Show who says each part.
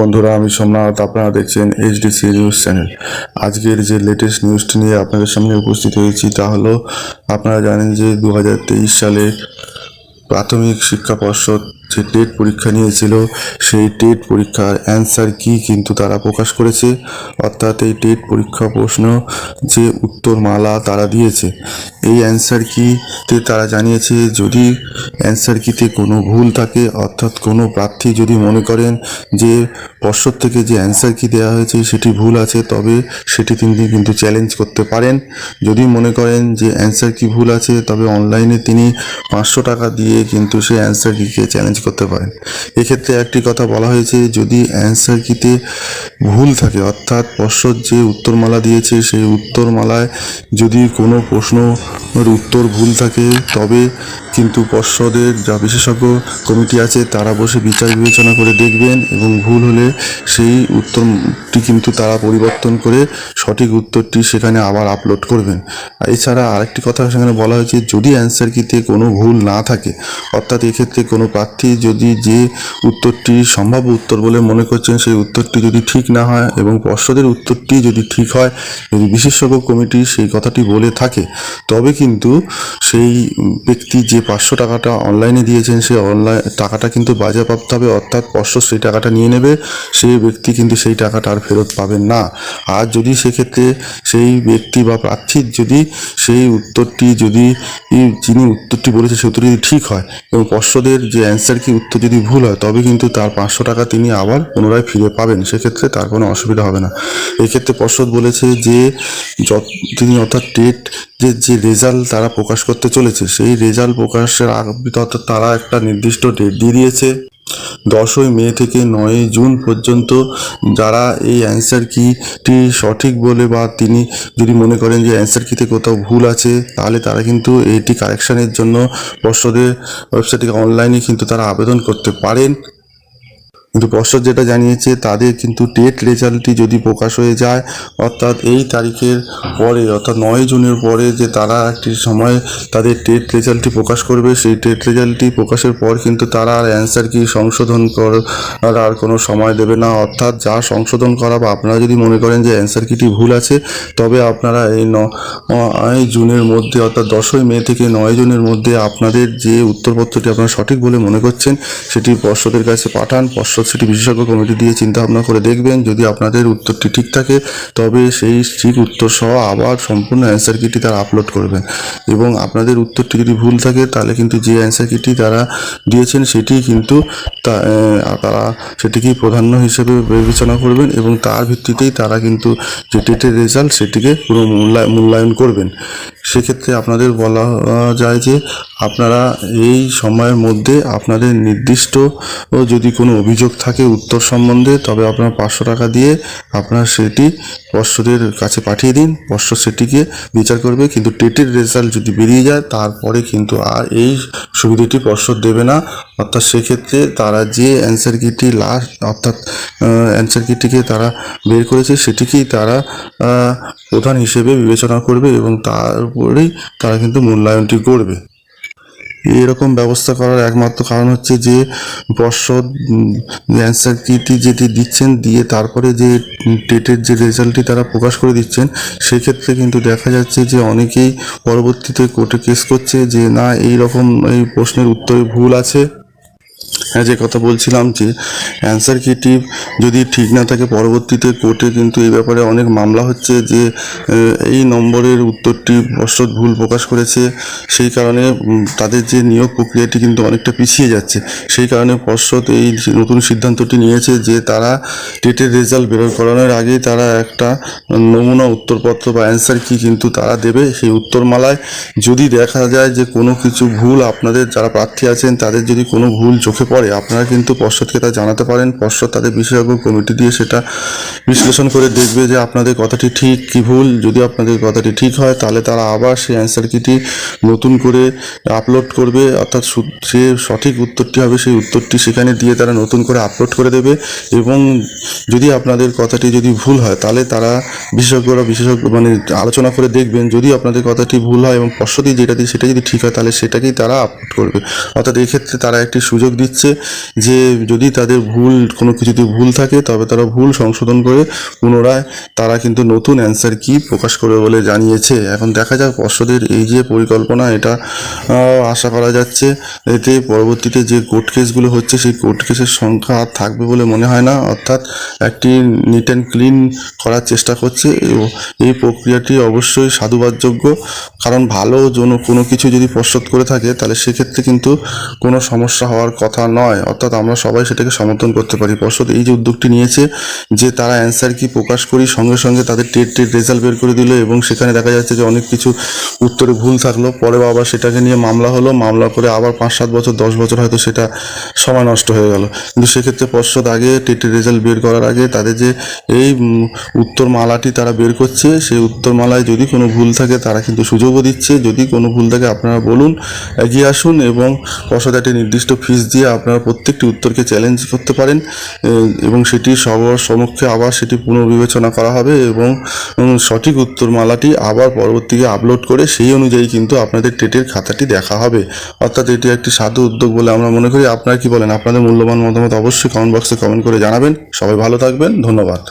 Speaker 1: বন্ধুরা, আমি সোমনাথ, আপনারা দেখছেন এইচডিসি নিউজ চ্যানেল আজকের যে লেটেস্ট নিউজটি নিয়ে আপনাদের সামনে উপস্থিত হয়েছি, তা হলো, আপনারা জানেন যে দু হাজার তেইশ সালে প্রাথমিক শিক্ষা পর্ষদ যে টেট পরীক্ষা নিয়েছিল, সেই টেট পরীক্ষার অ্যান্সার কি কিন্তু তারা প্রকাশ করেছে। অর্থাৎ এই টেট পরীক্ষা প্রশ্ন যে উত্তরমালা তারা দিয়েছে, এই অ্যান্সার কিতে তারা জানিয়েছে, যদি অ্যান্সার কিতে কোনো ভুল থাকে, অর্থাৎ কোনো প্রার্থী যদি মনে করেন যে পর্ষদ থেকে যে অ্যান্সার কি দেওয়া হয়েছে, সেটি ভুল আছে, তবে সেটি তিনি কিন্তু চ্যালেঞ্জ করতে পারেন। যদি মনে করেন যে অ্যান্সার কি ভুল আছে, তবে অনলাইনে তিনি পাঁচশো টাকা দিয়ে কিন্তু সেই অ্যান্সার কিকে চ্যালেঞ্জ করতে পারেন। এক্ষেত্রে একটি কথা বলা হয়েছে যদি অ্যান্সার কিতে ভুল থাকে, অর্থাৎ পর্ষদ যে উত্তরমালা দিয়েছে, সেই উত্তরমালায় যদি কোনো প্রশ্নের উত্তর ভুল থাকে, তবে কিন্তু পর্ষদের যা বিশেষজ্ঞ কমিটি আছে, তারা বসে বিচার বিবেচনা করে দেখবেন এবং ভুল হলে সেই উত্তরটি কিন্তু তারা পরিবর্তন করে সঠিক উত্তরটি সেখানে আবার আপলোড করবেন। এছাড়া আরেকটি কথা সেখানে বলা হয়েছে, যদি অ্যান্সার কিতে কোনো ভুল না থাকে, অর্থাৎ এক্ষেত্রে কোনো প্রার্থী যদি যে উত্তরটি সম্ভাব্য উত্তর বলে মনে করছেন, সেই উত্তরটি যদি ঠিক না হয় এবং পর্ষদের উত্তরটি যদি ঠিক হয়, যদি বিশেষজ্ঞ কমিটি সেই কথাটি বলে থাকে, তবে কিন্তু সেই ব্যক্তি যে পাঁচশো টাকাটা অনলাইনে দিয়েছেন সেই অনলাইন টাকাটা কিন্তু বাজেয়াপ্ত হবে, অর্থাৎ পর্ষদ সেই টাকাটা নিয়ে নেবে, সেই ব্যক্তি কিন্তু সেই টাকাটা আর ফেরত পাবেন না। আর যদি সেক্ষেত্রে সেই ব্যক্তি বা প্রার্থীর যদি সেই উত্তরটি যদি যিনি উত্তরটি বলেছে সেই উত্তরটি যদি ঠিক হয় এবং পর্ষদের যে অ্যান্সার কি উত্তর যদি ভুল হয়, তবে কিন্তু তার পাঁচশো টাকা তিনি আবার পুনরায় ফিরে পাবেন। সেক্ষেত্রে তার কোনো অসুবিধা হবে না। এক্ষেত্রে পর্ষদ বলেছে যে তিনি অর্থাৎ টেট যে যে রেজাল্ট তারা প্রকাশ করতে চলেছে, সেই রেজাল্ট প্রকাশের অর্থাৎ তারা একটা নির্দিষ্ট ডেট দিয়ে দিয়েছে। দশই মে থেকে নয়ই জুন পর্যন্ত যারা এই অ্যান্সার কিটি সঠিক বলে বা তিনি যদি মনে করেন যে অ্যান্সার কিতে কোথাও ভুল আছে, তাহলে তারা কিন্তু এইটি কারেকশানের জন্য পর্ষদের ওয়েবসাইটে অনলাইনে কিন্তু তারা আবেদন করতে পারেন। কিন্তু পর্ষদ যেটা জানিয়েছে, তাদের কিন্তু টেট রেজাল্টটি যদি প্রকাশ হয়ে যায়, অর্থাৎ এই তারিখের পরে, অর্থাৎ নয় জুনের পরে যে তারা একটি সময় তাদের টেট রেজাল্টটি প্রকাশ করবে, সেই টেট রেজাল্টটি প্রকাশের পর কিন্তু তারা আর অ্যান্সার কি সংশোধন করার আর কোনো সময় দেবে না। অর্থাৎ যা সংশোধন করা বা আপনারা যদি মনে করেন যে অ্যান্সার কিটি ভুল আছে, তবে আপনারা এই নয় জুনের মধ্যে, অর্থাৎ দশই মে থেকে নয় জুনের মধ্যে আপনাদের যে উত্তরপত্রটি আপনারা সঠিক বলে মনে করছেন, সেটি পর্ষদের কাছে পাঠান। পর্ষদ সেটি বিশেষজ্ঞ কমিটি দিয়ে চিন্তা ভাবনা করে দেখবেন, যদি আপনাদের উত্তরটি ঠিক থাকে, তবে সেই ঠিক উত্তর সহ আবার সম্পূর্ণ অ্যান্সার কিটি তারা আপলোড করবেন। এবং আপনাদের উত্তরটি যদি ভুল থাকে, তাহলে কিন্তু যে অ্যান্সার কিটি তারা দিয়েছেন, সেটি কিন্তু তারা সেটিকেই প্রাধান্য হিসেবে বিবেচনা করবেন এবং তার ভিত্তিতেই তারা কিন্তু যে টেটের রেজাল্ট সেটিকে পুরো মূল্যায়- মূল্যায়ন করবেন। সেক্ষেত্রে আপনাদের বলা যায় যে আপনারা এই সময়ের মধ্যে আপনাদের নির্দিষ্ট যদি কোনো অভিযোগ থাকে উত্তর সম্বন্ধে, তবে আপনার পাঁচশো টাকা দিয়ে আপনার সেটি পর্ষদের কাছে পাঠিয়ে দিন। পর্ষদ সেটিকে বিচার করবে, কিন্তু টেটের রেজাল্ট যদি বেরিয়ে যায়, তারপরে কিন্তু আর এই সুবিধাটি পর্ষদ দেবে না। অর্থাৎ সেক্ষেত্রে তারা যে অ্যান্সার কিটি লাস্ট অর্থাৎ অ্যান্সার কিটিকে তারা বের করেছে, সেটিকেই তারা প্রধান হিসেবে বিবেচনা করবে এবং তারপরেই তারা কিন্তু মূল্যায়নটি করবে। এরকম ব্যবস্থা করার একমাত্র কারণ হচ্ছে যে, পর্ষদ অ্যান্সার কিটি যেটি দিচ্ছেন, দিয়ে তারপরে যে টেটের যে রেজাল্টটি তারা প্রকাশ করে দিচ্ছেন, সেক্ষেত্রে কিন্তু দেখা যাচ্ছে যে অনেকেই পরবর্তীতে কোর্টে কেস করছে যে, না এই রকম এই প্রশ্নের উত্তরে ভুল আছে। হ্যাঁ যে কথা বলছিলাম যে অ্যান্সার কিটি যদি ঠিক না থাকে পরবর্তীতে কোর্টে কিন্তু এই ব্যাপারে অনেক মামলা হচ্ছে যে এই নম্বরের উত্তরটি পর্ষদ ভুল প্রকাশ করেছে। সেই কারণে তাদের যে নিয়োগ প্রক্রিয়াটি কিন্তু অনেকটা পিছিয়ে যাচ্ছে। সেই কারণে পর্ষদ এই নতুন সিদ্ধান্তটি নিয়েছে যে, তারা টেটের রেজাল্ট বেরোয় করানোর আগেই তারা একটা নমুনা উত্তরপত্র বা অ্যান্সার কি কিন্তু তারা দেবে সেই উত্তরমালায়। যদি দেখা যায় যে কোনো কিছু ভুল আপনাদের যারা প্রার্থী আছেন, তাদের যদি কোনো ভুল চোখে পড়ে আপনারা কিন্তু পর্ষদকে তা জানাতে পারেন। পর্ষদ তাদের বিশেষজ্ঞ কমিটি দিয়ে সেটা বিশ্লেষণ করে দেখবে যে আপনাদের কথাটি ঠিক কি ভুল। যদি আপনাদের কথাটি ঠিক হয়, তাহলে তারা আবার সেই অ্যান্সার কিটি নতুন করে আপলোড করবে। অর্থাৎ যে সঠিক উত্তরটি হবে, সেই উত্তরটি সেখানে দিয়ে তারা নতুন করে আপলোড করে দেবে। এবং যদি আপনাদের কথাটি যদি ভুল হয়, তাহলে তারা বিশেষজ্ঞরা বিশেষজ্ঞ মানে আলোচনা করে দেখবেন। যদি আপনাদের কথাটি ভুল হয় এবং পর্ষদই যেটা দিয়ে সেটা যদি ঠিক হয়, তাহলে সেটাকেই তারা আপলোড করবে। অর্থাৎ এক্ষেত্রে তারা একটি সুযোগ দিচ্ছে হচ্ছে যে যদি তাদের ভুল, কোনো কিছুতে ভুল থাকে, তবে তারা ভুল সংশোধন করে পুনরায় তারা কিন্তু নতুন অ্যান্সার কি প্রকাশ করবে বলে জানিয়েছে। এখন দেখা যাক পর্ষদের এই যে পরিকল্পনা, এটা আশা করা যাচ্ছে। এতে পরবর্তীতে যে কোর্ট কেসগুলো হচ্ছে, সেই কোর্ট কেসের সংখ্যা আর থাকবে বলে মনে হয় না। অর্থাৎ একটি নিট অ্যান্ড ক্লিন করার চেষ্টা করছে। এই প্রক্রিয়াটি অবশ্যই সাধুবাদযোগ্য। কারণ ভালো জন, কোনো কিছু যদি পর্ষদ করে থাকে, তাহলে সেক্ষেত্রে কিন্তু কোনো সমস্যা হওয়ার কথা নয়, অর্থাৎ আমরা সবাই সেটাকে সমর্থন করতে পারি। পর্ষদ এই যে উদ্যোগটি নিয়েছে যে তারা অ্যান্সার কি প্রকাশ করি, সঙ্গে সঙ্গে তাদের টেট টেট রেজাল্ট বের করে দিল এবং সেখানে দেখা যাচ্ছে যে অনেক কিছু উত্তরে ভুল থাকল। পরে আবার সেটাকে নিয়ে মামলা হলো, মামলা করে আবার পাঁচ, সাত বছর, দশ বছর হয়তো সেটা সময় নষ্ট হয়ে গেল। কিন্তু সেক্ষেত্রে পর্ষদ আগে টেটের রেজাল্ট বের করার আগে তাদের যে এই উত্তর উত্তরমালাটি তারা বের করছে, সেই উত্তর উত্তরমালায় যদি কোনো ভুল থাকে তারা কিন্তু সুযোগও দিচ্ছে। যদি কোনো ভুল থাকে আপনারা বলুন, এগিয়ে আসুন এবং পর্ষদ একটি নির্দিষ্ট ফিস দিয়ে আপনারা প্রত্যেকটি উত্তরকে চ্যালেঞ্জ করতে পারেন এবং সেটি সবার সমক্ষে আবার সেটি পুনর্বিবেচনা করা হবে এবং সঠিক সঠিক উত্তরমালাটি আবার পরবর্তীকে আপলোড করে সেই অনুযায়ী কিন্তু আপনাদের টেটের খাতাটি দেখা হবে। অর্থাৎ এটি একটি সাধু উদ্যোগ বলে আমরা মনে করি। আপনারা কি বলেন? আপনাদের মূল্যবান মতামত অবশ্যই কমেন্ট বক্সে কমেন্ট করে জানাবেন। সবাই ভালো থাকবেন। ধন্যবাদ।